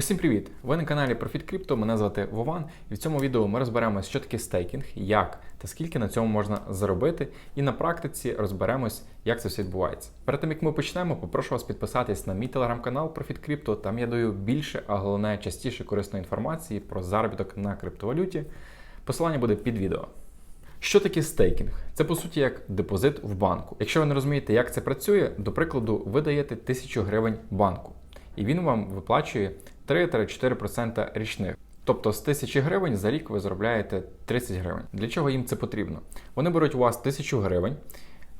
Усім привіт! Ви на каналі Profit Crypto, мене звати Вован, і в цьому відео ми розберемось, що таке стейкінг, як та скільки на цьому можна заробити, і на практиці розберемось, як це все відбувається. Перед тим як ми почнемо, попрошу вас підписатись на мій телеграм-канал Profit Crypto. Там я даю більше, а головне частіше корисної інформації про заробіток на криптовалюті. Посилання буде під відео. Що таке стейкінг? Це по суті як депозит в банку. Якщо ви не розумієте, як це працює, до прикладу, ви даєте 1000 гривень банку, і він вам виплачує 3-4% річних. Тобто з 1000 гривень за рік ви заробляєте 30 гривень. Для чого їм це потрібно? Вони беруть у вас 1000 гривень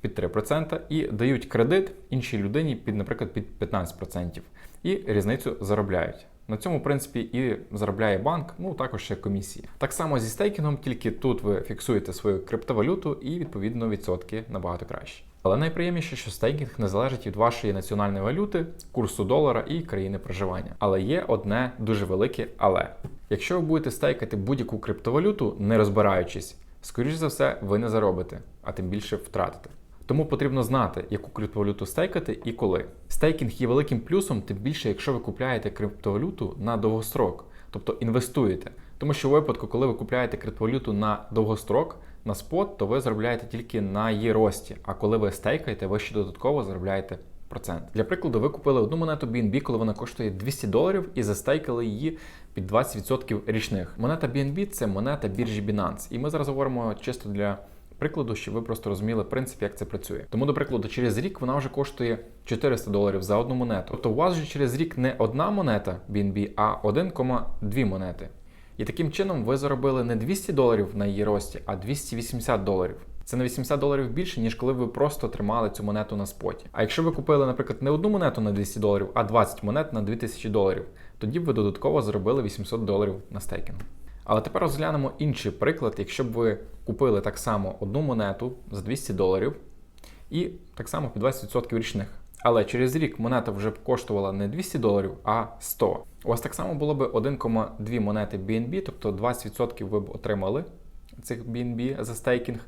під 3% і дають кредит іншій людині під, наприклад, під 15%. І різницю заробляють. На цьому, в принципі, і заробляє банк, ну також ще комісії. Так само зі стейкінгом, тільки тут ви фіксуєте свою криптовалюту і відповідно відсотки набагато кращі. Але найприємніше, що стейкінг не залежить від вашої національної валюти, курсу долара і країни проживання. Але є одне дуже велике але. Якщо ви будете стейкати будь-яку криптовалюту, не розбираючись, скоріш за все, ви не заробите, а тим більше втратите. Тому потрібно знати, яку криптовалюту стейкати і коли. Стейкінг є великим плюсом, тим більше, якщо ви купляєте криптовалюту на довгострок, тобто інвестуєте. Тому що в випадку, коли ви купляєте криптовалюту на довгострок, на спот, то ви заробляєте тільки на її рості. А коли ви стейкаєте, ви ще додатково заробляєте процент. Для прикладу, ви купили одну монету BNB, коли вона коштує 200 доларів, і застейкали її під 20% річних. Монета BNB – це монета біржі Binance. І ми зараз говоримо чисто для. Прикладу, щоб ви просто розуміли принцип, як це працює. Тому, до прикладу, через рік вона вже коштує 400 доларів за одну монету. Тобто у вас вже через рік не одна монета BNB, а 1,2 монети. І таким чином ви заробили не 200 доларів на її рості, а 280 доларів. Це на 80 доларів більше, ніж коли ви просто тримали цю монету на споті. А якщо ви купили, наприклад, не одну монету на 200 доларів, а 20 монет на 2000 доларів, тоді б ви додатково заробили 800 доларів на стейкінгу. Але тепер розглянемо інший приклад, якщо б ви купили так само одну монету за 200 доларів і так само під 20% річних. Але через рік монета вже б коштувала не 200 доларів, а 100. У вас так само було б 1,2 монети BNB, тобто 20% ви б отримали цих BNB за стейкінг.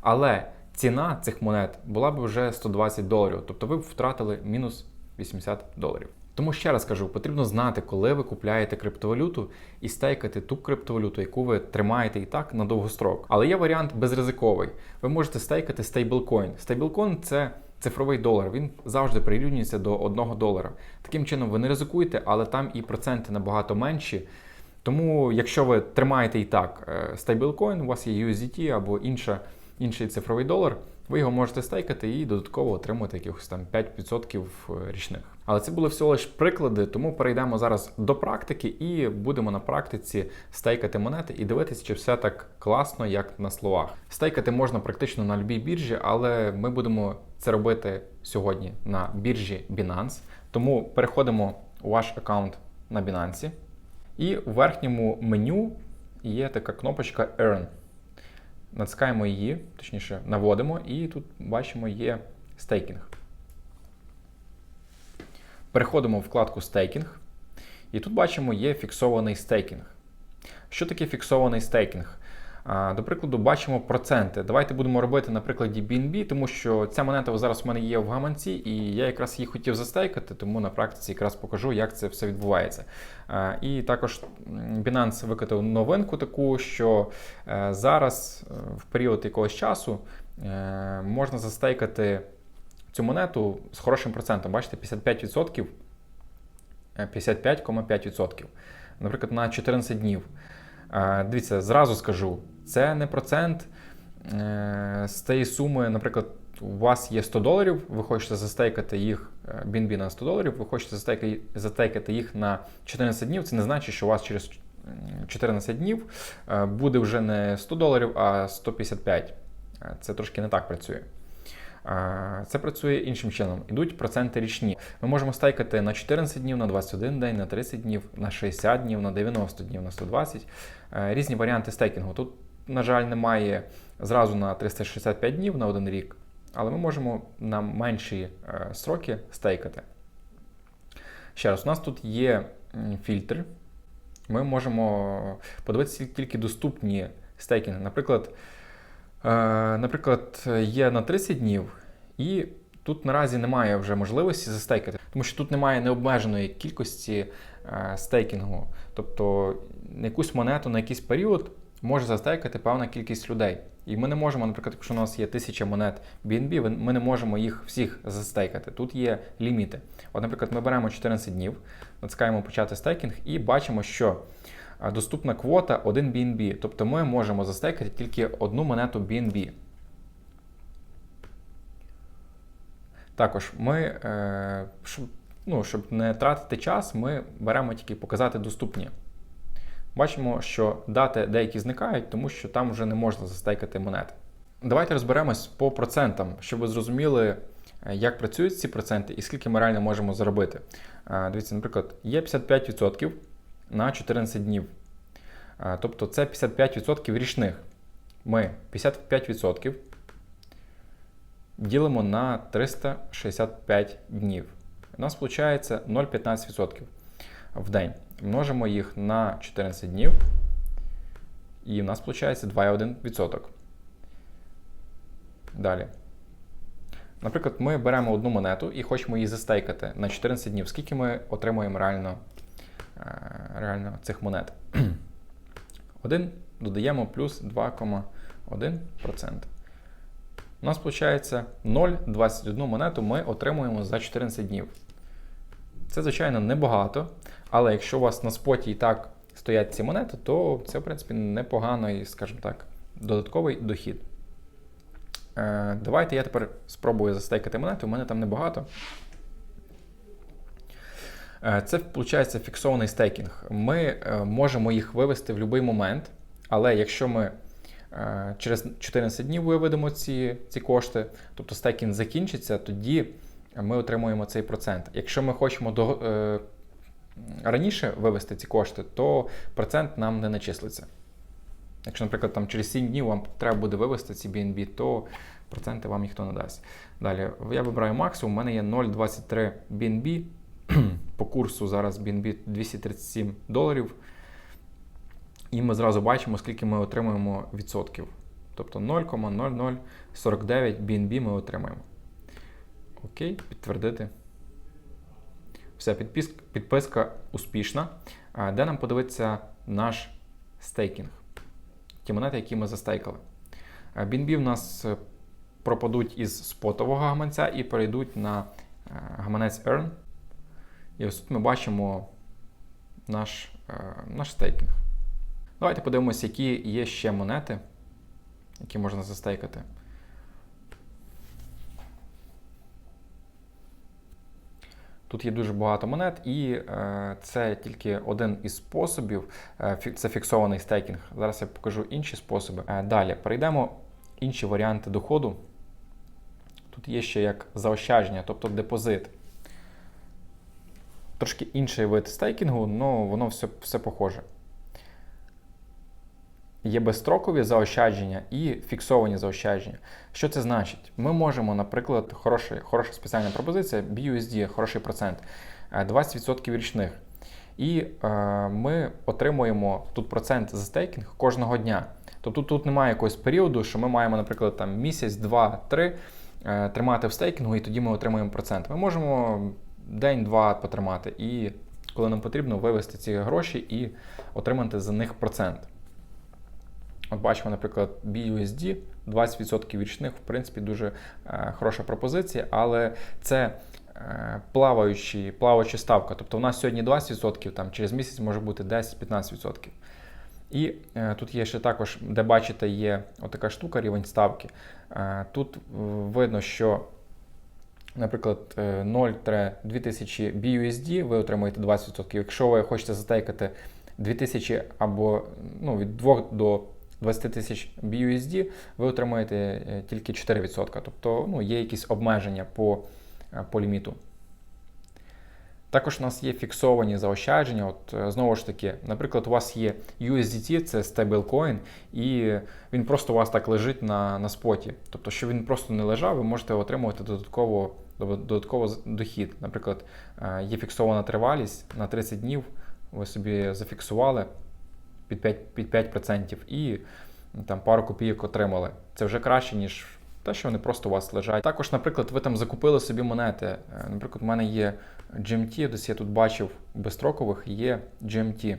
Але ціна цих монет була б вже 120 доларів, тобто ви б втратили мінус 80 доларів. Тому ще раз кажу, потрібно знати, коли ви купляєте криптовалюту і стейкати ту криптовалюту, яку ви тримаєте і так на довгострок. Але є варіант безризиковий. Ви можете стейкати стейблкоін. Стейблкоін це цифровий долар. Він завжди прирівнюється до 1 долара. Таким чином, ви не ризикуєте, але там і проценти набагато менші. Тому, якщо ви тримаєте і так стейблкоін, у вас є USDT або інша, інший цифровий долар. Ви його можете стейкати і додатково отримати якихось там 5% річних. Але це були всього лише приклади, тому перейдемо зараз до практики і будемо на практиці стейкати монети і дивитися, чи все так класно, як на словах. Стейкати можна практично на будь-якій біржі, але ми будемо це робити сьогодні на біржі Binance. Тому переходимо у ваш аккаунт на Binance. І у верхньому меню є така кнопочка Earn. Натискаємо її, точніше, наводимо, і тут бачимо є стейкінг. Переходимо в вкладку стейкінг, і тут бачимо є фіксований стейкінг. Що таке фіксований стейкінг? До прикладу, бачимо проценти. Давайте будемо робити на прикладі BNB, тому що ця монета зараз у мене є в гаманці, і я якраз її хотів застейкати, тому на практиці якраз покажу, як це все відбувається. І також Binance викатив новинку таку, що е, зараз, е, в період якогось часу, е, можна застейкати цю монету з хорошим процентом. Бачите, 55%, 55,5%. Наприклад, на 14 днів. Дивіться, зразу скажу, це не процент з тієї суми, наприклад, у вас є 100 доларів, ви хочете застейкати їх BNB на 100 доларів, ви хочете застейкати їх на 14 днів. Це не значить, що у вас через 14 днів буде вже не 100 доларів, а 155. Це трошки не так працює. Це працює іншим чином. Ідуть проценти річні. Ми можемо стейкати на 14 днів, на 21 день, на 30 днів, на 60 днів, на 90 днів, на 120. Різні варіанти стейкінгу. Тут, на жаль, немає зразу на 365 днів на один рік, але ми можемо на менші сроки стейкати. Ще раз, у нас тут є фільтр. Ми можемо подивитися тільки доступні стейкінги. Наприклад, Наприклад, є на 30 днів і Тут наразі немає вже можливості застейкати, тому що тут немає необмеженої кількості е, стейкінгу. Тобто якусь монету на якийсь період може застейкати певна кількість людей. І ми не можемо, наприклад, якщо у нас є тисяча монет BNB, ми не можемо їх всіх застейкати. Тут є ліміти. От, наприклад, ми беремо 14 днів, натискаємо почати стейкінг і бачимо, що доступна квота 1 BNB. Тобто ми можемо застейкати тільки одну монету BNB. Також ми, е, щоб, ну, щоб не тратити час, ми беремо тільки показати доступні. Бачимо, що дати деякі зникають, тому що там вже не можна застейкати монети. Давайте розберемось по процентам, щоб ви зрозуміли, е, як працюють ці проценти і скільки ми реально можемо заробити. Е, Дивіться, наприклад, є 55% на 14 днів. Е, Тобто це 55% річних. Ми 55% ділимо на 365 днів. У нас виходить 0,15% в день. Множимо їх на 14 днів. І в нас виходить 2,1%. Далі. Наприклад, ми беремо одну монету і хочемо її застейкати на 14 днів. Скільки ми отримуємо реально, е, реально цих монет? 1 додаємо плюс 2,1%. У нас виходить 0,21 монету ми отримуємо за 14 днів. Це, звичайно, небагато, але якщо у вас на споті і так стоять ці монети, то це, в принципі, непоганий, скажімо так, додатковий дохід. Е, давайте я тепер спробую застейкати монети, у мене там небагато. Е, Це виходить фіксований стейкінг. Ми е, можемо їх вивести в будь-який момент, але якщо ми через 14 днів виведемо ці, ці кошти, тобто стейкінг закінчиться, тоді ми отримуємо цей процент. Якщо ми хочемо до, е, раніше вивести ці кошти, то процент нам не начислиться. Якщо, наприклад, там через 7 днів вам треба буде вивести ці BNB, то проценти вам ніхто не дасть. Далі я вибираю максимум, у мене є 0,23 BNB. По курсу зараз BNB 237 доларів. І ми зразу бачимо, скільки ми отримуємо відсотків. Тобто 0,0049 BNB ми отримаємо. Окей, підтвердити. Все, підпис- підписка успішна. Де нам подивитися наш стейкінг? Ті монети, які ми застейкали. BNB в нас е, пропадуть із спотового гаманця і перейдуть на е, гаманець Earn. І ось тут ми бачимо наш, е, наш стейкінг. Давайте подивимося, які є ще монети, які можна застейкати. Тут є дуже багато монет, і е, це тільки один із способів. Е, це фіксований стейкінг. Зараз я покажу інші способи. Е, далі перейдемо інші варіанти доходу. Тут є ще як заощадження, тобто депозит. Трошки інший вид стейкінгу, але воно все, все похоже. Є безстрокові заощадження і фіксовані заощадження. Що це значить? Ми можемо, наприклад, хороша, хороша спеціальна пропозиція, BUSD, хороший процент, е, 20% річних. І е, ми отримуємо тут процент за стейкінг кожного дня. Тобто тут немає якогось періоду, що ми маємо, наприклад, там місяць, два, три е, тримати в стейкінгу, і тоді ми отримуємо процент. Ми можемо день-два потримати, і коли нам потрібно вивести ці гроші і отримати за них процент. От бачимо, наприклад, BUSD 20% річних, в принципі, дуже е, хороша пропозиція, але це е, плаваючі, плаваюча ставка. Тобто у нас сьогодні 20%, там через місяць може бути 10-15%. І е, тут є ще також, де бачите, є отака штука, рівень ставки. Е, тут е, видно, що, наприклад, е, 0-2000 BUSD ви отримуєте 20%. Якщо ви хочете затейкати 2000 або ну, від 2 до 20 тисяч BUSD, ви отримуєте е, тільки 4%. Тобто ну, є якісь обмеження по, е, по ліміту. Також у нас є фіксовані заощадження. От е, знову ж таки, наприклад, у вас є USDT, це стейблкоін, і він просто у вас так лежить на, на споті. Тобто, щоб він просто не лежав, ви можете отримувати додатково, додатково дохід. Наприклад, є фіксована тривалість на 30 днів, ви собі зафіксували під 5%, під 5% і там пару копійок отримали. Це вже краще, ніж те, що вони просто у вас лежать. Також, наприклад, ви там закупили собі монети. Е, Наприклад, у мене є GMT, десь я тут бачив безстрокових є GMT.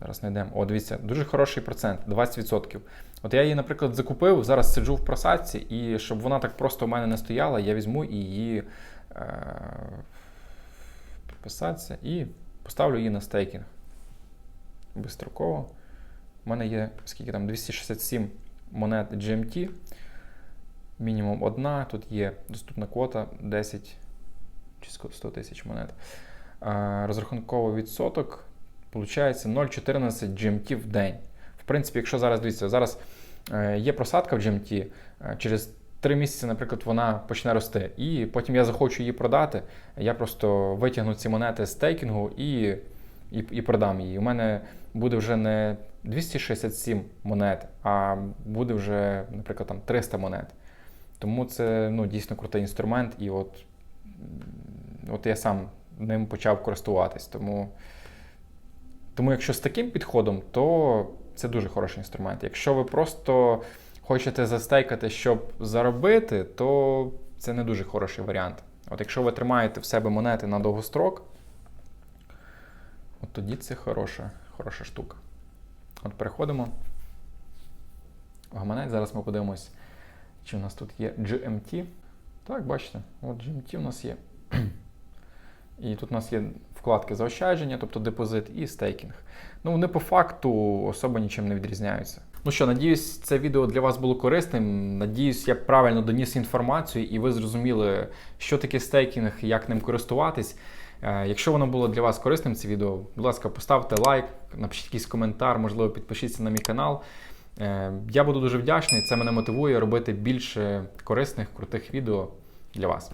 Зараз знайдемо. О, дивіться, дуже хороший процент, 20%. От я її, наприклад, закупив, зараз сиджу в просадці, і щоб вона так просто у мене не стояла, я візьму і її е- підписатися і поставлю її на стейкінг. Безстроково. У мене є скільки там 267 монет GMT. Мінімум одна. Тут є доступна квота 10 чи 100 тисяч монет. Розрахунковий відсоток виходить 0,14 GMT в день. В принципі, якщо зараз дивіться, зараз е, є просадка в GMT, е, через 3 місяці, наприклад, вона почне рости. І потім я захочу її продати. Я просто витягну ці монети з стейкінгу і, і, і продам її. У мене буде вже не 267 монет, а буде вже, наприклад, там 300 монет. Тому це ну, дійсно крутий інструмент, і от, от я сам ним почав користуватись. Тому, тому якщо з таким підходом, то це дуже хороший інструмент. Якщо ви просто хочете застейкати, щоб заробити, то це не дуже хороший варіант. От якщо ви тримаєте в себе монети на довгострок, от тоді це хороша, хороша штука. От переходимо в гаманець. Зараз ми подивимось, чи у нас тут є GMT. Так, бачите, от GMT у нас є. І тут у нас є вкладки заощадження, тобто депозит і стейкінг. Ну, вони по факту особо нічим не відрізняються. Ну що, надіюсь, це відео для вас було корисним. Надіюсь, я правильно доніс інформацію і ви зрозуміли, що таке стейкінг, як ним користуватись. Е, Якщо воно було для вас корисним, це відео, будь ласка, поставте лайк, напишіть якийсь коментар, можливо, підпишіться на мій канал. Е, Я буду дуже вдячний. Це мене мотивує робити більше корисних, крутих відео для вас.